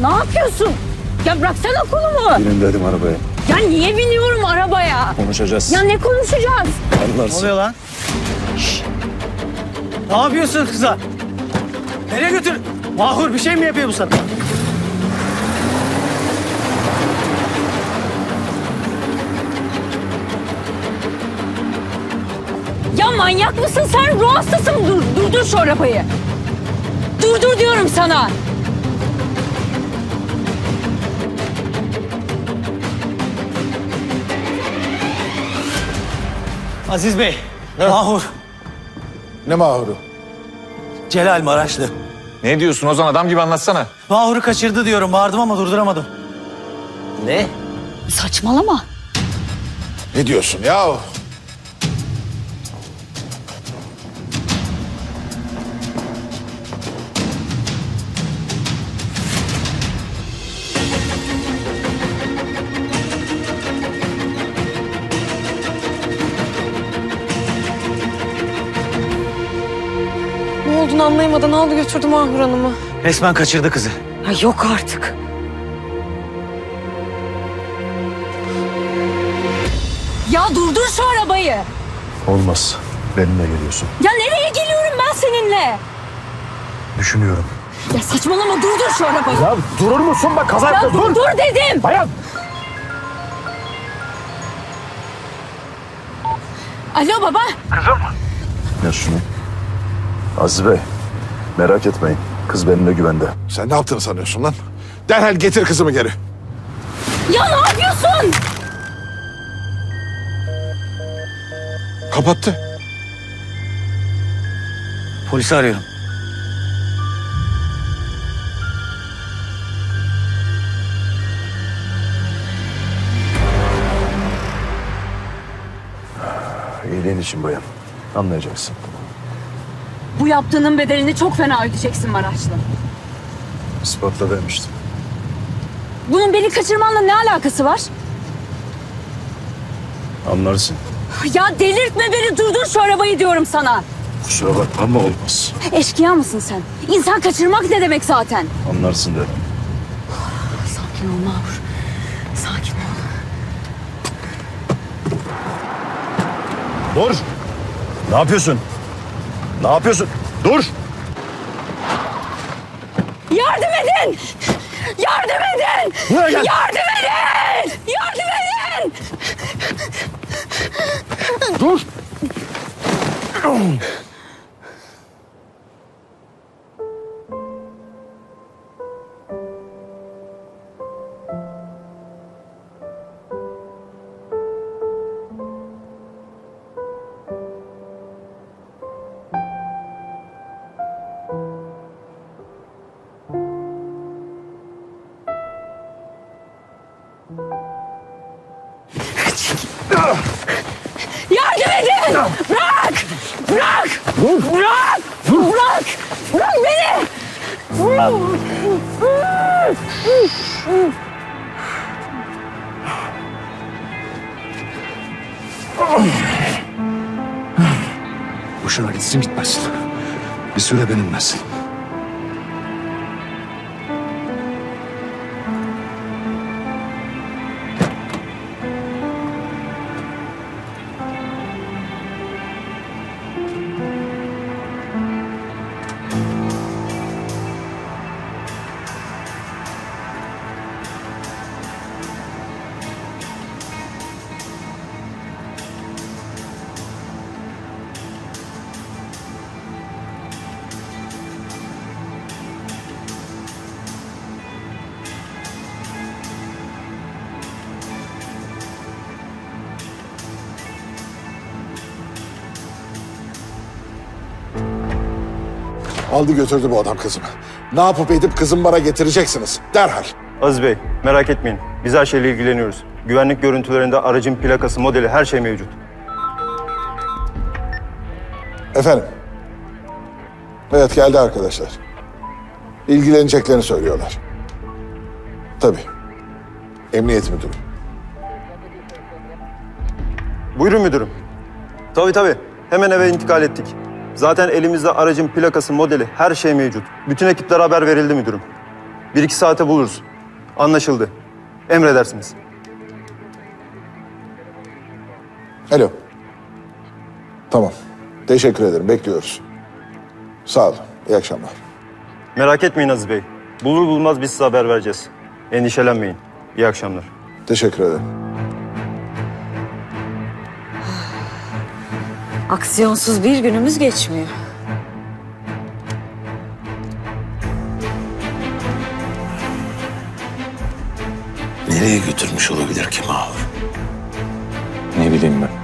ne yapıyorsun? Ya bıraksana kolumu. Binin dedim arabaya. Ya niye biniyorum arabaya? Konuşacağız. Ya ne konuşacağız? Ne Anlarsın. oluyor lan? Şşş! Ne yapıyorsun kıza? Nereye götür? Mahur bir şey mi yapıyor bu sana? Ya manyak mısın sen? Ruh hastası mı? Dur, durdur şu arabayı. Durdur diyorum sana. Aziz Bey, Mahur, Ne mahuru? Celal Maraşlı. Ne diyorsun Ozan adam gibi anlatsana. Mahur'u kaçırdı diyorum. Bağırdım ama durduramadım. Ne? Saçmalama. Ne diyorsun ya? Ne olduğunu anlayamadan aldı götürdü Mahur Hanım'ı. Resmen kaçırdı kızı. Ya yok artık. Ya durdur şu arabayı. Olmaz. Benimle geliyorsun. Ya nereye geliyorum ben seninle? Düşünüyorum. Ya saçmalama durdur şu arabayı. Ya durur musun bak kaza Ya durdur dedim. Bayan. Alo baba. Ver şunu. Aziz Bey. Merak etmeyin. Kız benimle güvende. Sen ne yaptığını sanıyorsun lan? Derhal getir kızımı geri. Ya ne yapıyorsun? Kapattı. Polisi arıyorum. İyiliğin için bayan. Anlayacaksın. Bu yaptığının bedelini çok fena ödeyeceksin Maraşlı. İspatla demiştim. Bunun beni kaçırmanla ne alakası var? Anlarsın. Ya delirtme beni durdur şu arabayı diyorum sana. Kusura bakma ama olmaz. Eşkıya mısın sen? İnsan kaçırmak ne demek zaten? Anlarsın dedim. Sakin ol Mahur. Sakin ol. Dur. Ne yapıyorsun? Ne yapıyorsun? Dur. Yardım edin! Yardım edin! Buraya gel. Yardım edin! Yardım edin! Dur. Boşuna gitsin gitmesin. Bir süre benimlesin. Aldı götürdü bu adam kızımı. Ne yapıp edip kızımı bana getireceksiniz. Derhal. Aziz Bey, merak etmeyin. Biz her şeyle ilgileniyoruz. Güvenlik görüntülerinde aracın plakası, modeli, her şey mevcut. Efendim. Evet geldi arkadaşlar. İlgileneceklerini söylüyorlar. Tabii. Emniyet müdürü. Buyurun müdürüm. Tabii tabii. Hemen eve intikal ettik. Zaten elimizde aracın plakası, modeli, her şey mevcut. Bütün ekiplere haber verildi müdürüm. Bir iki saate buluruz. Anlaşıldı. Emredersiniz. Alo. Tamam. Teşekkür ederim. Bekliyoruz. Sağ olun. İyi akşamlar. Merak etmeyin Aziz Bey. Bulur bulmaz biz size haber vereceğiz. Endişelenmeyin. İyi akşamlar. Teşekkür ederim. Aksiyonsuz bir günümüz geçmiyor. Nereye götürmüş olabilir ki Mahur? Ne bileyim ben.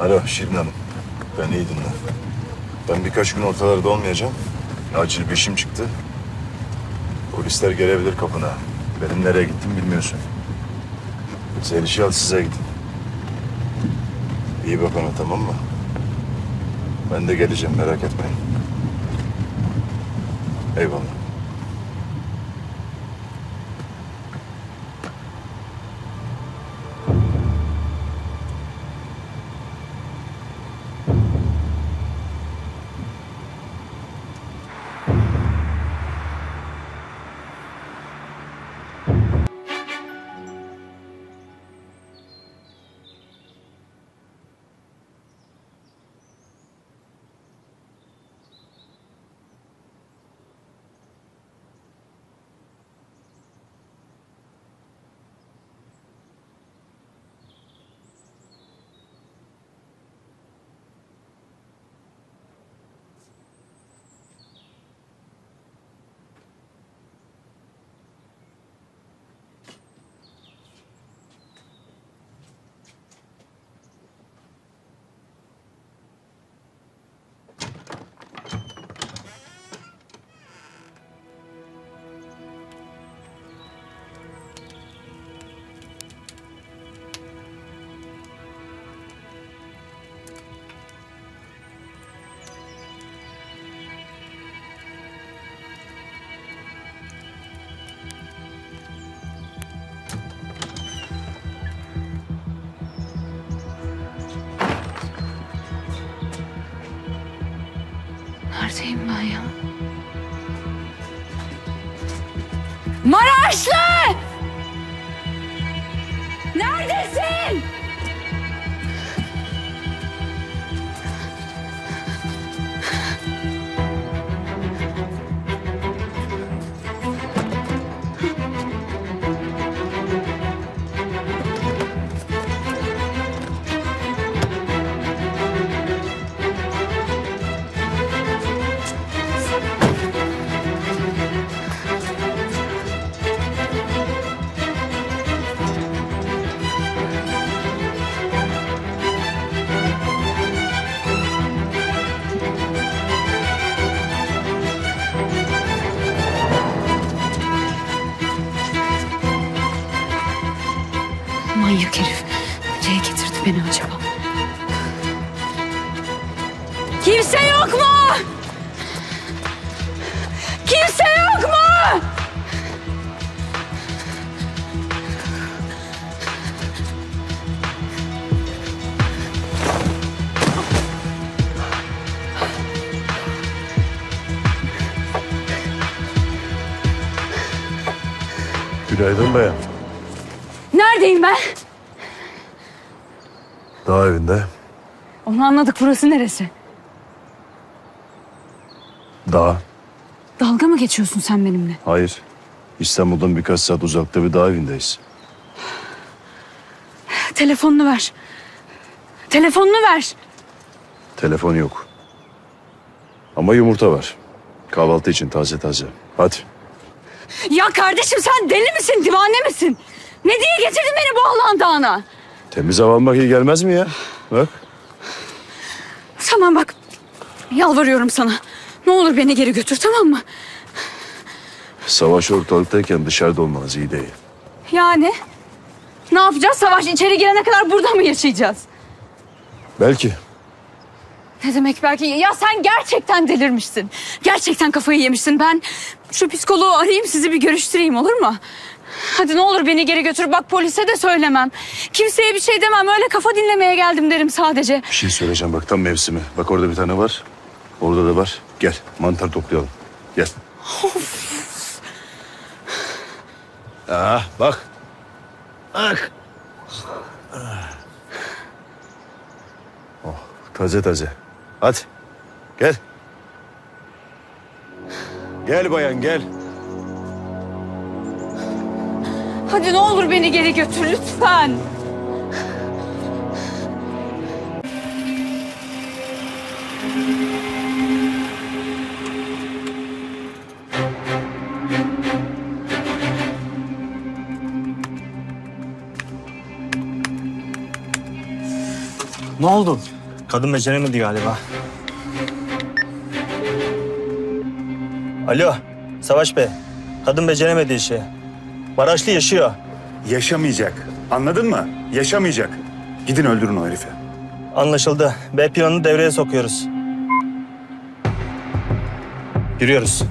Alo Şirin Hanım. Ben iyi dinle. Ben birkaç gün ortalarda olmayacağım. Acil bir işim çıktı. Polisler gelebilir kapına. Benim nereye gittim bilmiyorsun. Zeliş'i al size gidin. İyi bak ona tamam mı? Ben de geleceğim merak etmeyin. Eyvallah. Neredeyim ben? Maraşlı! Manyak herif. Nereye getirdi beni acaba? Kimse yok mu? Kimse yok mu? Günaydın bayan. Neredeyim ben? Dağ evinde. Onu anladık. Burası neresi? Dağ. Dalga mı geçiyorsun sen benimle? Hayır. İstanbul'dan birkaç saat uzakta bir dağ evindeyiz. Telefonunu ver. Telefonunu ver. Telefon yok. Ama yumurta var. Kahvaltı için taze taze. Hadi. Ya kardeşim sen deli misin, divane misin? Ne diye getirdin beni bu Allah'ın dağına? Temiz hava almak iyi gelmez mi ya? Bak. Tamam bak, yalvarıyorum sana. Ne olur beni geri götür tamam mı? Savaş ortalıktayken dışarıda olmanız iyi değil. Yani? Ne yapacağız? Savaş içeri girene kadar burada mı yaşayacağız? Belki. Ne demek belki? Ya sen gerçekten delirmişsin. Gerçekten kafayı yemişsin. Ben şu psikoloğu arayayım sizi bir görüştüreyim olur mu? Hadi ne olur beni geri götür. Bak polise de söylemem. Kimseye bir şey demem. Öyle kafa dinlemeye geldim derim sadece. Bir şey söyleyeceğim bak tam mevsimi. Bak orada bir tane var. Orada da var. Gel mantar toplayalım. Gel. Ah bak. Bak. Oh taze taze. Hadi. Gel. Gel bayan gel. Hadi ne olur beni geri götür lütfen. Ne oldu? Kadın beceremedi galiba. Alo, Savaş Bey. Kadın beceremedi işi. Maraşlı yaşıyor. Yaşamayacak. Anladın mı? Yaşamayacak. Gidin öldürün o herifi. Anlaşıldı. B planını devreye sokuyoruz. Yürüyoruz.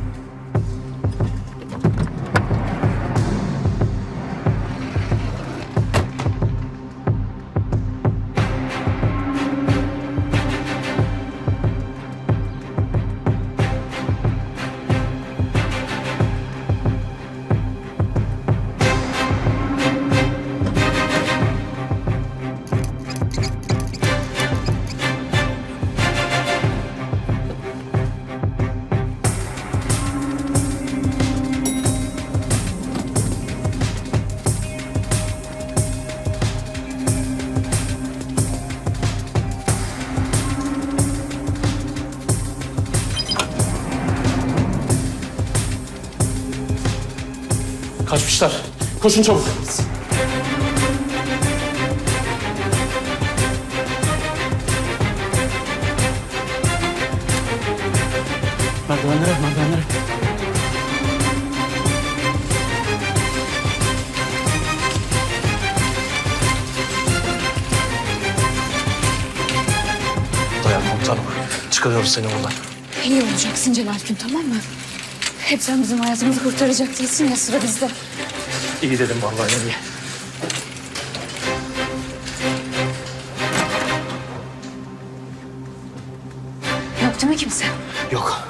Kaçmışlar. Koşun çabuk. Merdivenlere, merdivenlere. Dayan komutanım. Çıkarıyoruz seni buradan. İyi olacaksın Celal'cim tamam mı? Hep sen bizim hayatımızı kurtaracak değilsin ya sıra bizde. İyi dedim vallahi iyi. Yok değil mi kimse? Yok.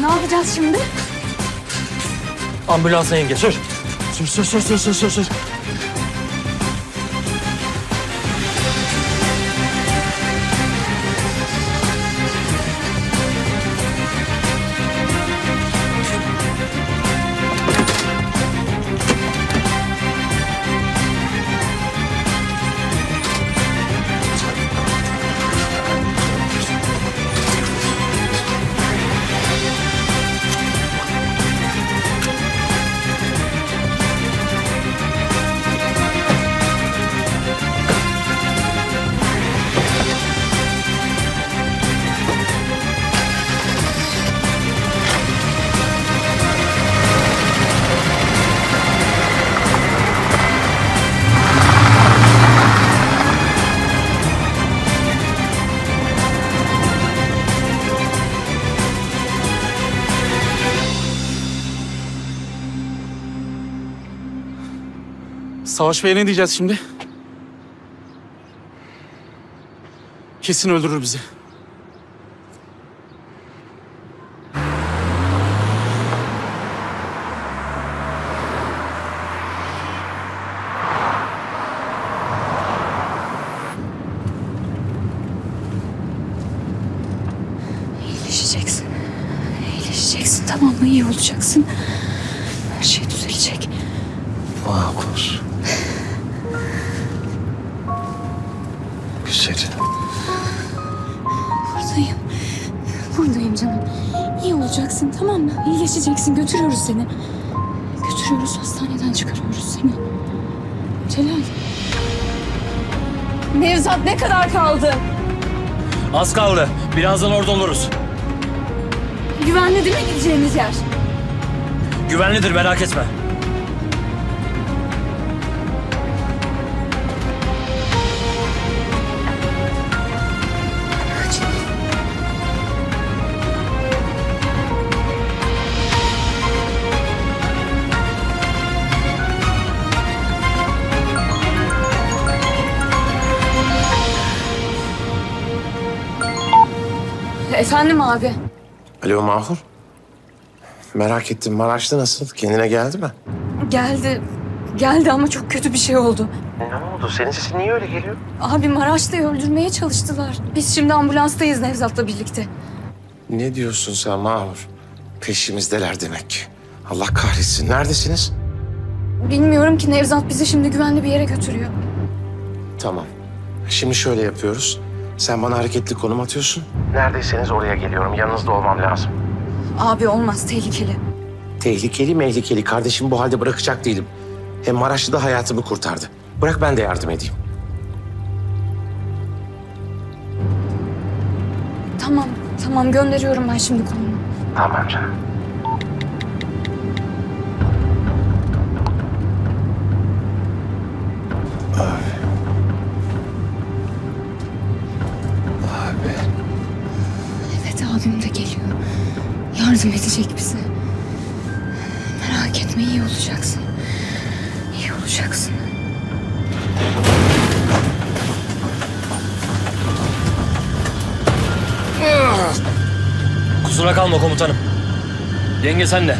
Ne yapacağız şimdi? Ambulansa yenge sür. Sür sür sür sür sür sür. Savaş Bey'e ne diyeceğiz şimdi? Kesin öldürür bizi. İyileşeceksin. İyileşeceksin tamam mı? İyi olacaksın. Her şey düzelecek. Mahkur. Olacaksın tamam mı? İyileşeceksin. Götürüyoruz seni. Götür. götürüyoruz, hastaneden çıkarıyoruz seni. Celal. Nevzat ne kadar kaldı? Az kaldı. Birazdan orada oluruz. Güvenli değil mi gideceğimiz yer? Güvenlidir merak etme. Efendim abi. Alo Mahur. Merak ettim Maraş'ta nasıl? Kendine geldi mi? Geldi. Geldi ama çok kötü bir şey oldu. Ne oldu? Senin sesin niye öyle geliyor? Abi Maraş'ta öldürmeye çalıştılar. Biz şimdi ambulanstayız Nevzat'la birlikte. Ne diyorsun sen Mahur? Peşimizdeler demek ki. Allah kahretsin. Neredesiniz? Bilmiyorum ki Nevzat bizi şimdi güvenli bir yere götürüyor. Tamam. Şimdi şöyle yapıyoruz. Sen bana hareketli konum atıyorsun. Neredeyseniz oraya geliyorum. Yanınızda olmam lazım. Abi olmaz tehlikeli. Tehlikeli mehlikeli. Kardeşimi bu halde bırakacak değilim. Hem Maraşlı da hayatımı kurtardı. Bırak ben de yardım edeyim. Tamam tamam gönderiyorum ben şimdi konumu. Tamam canım. Olacaksın. Kusura kalma komutanım. Yenge sen de.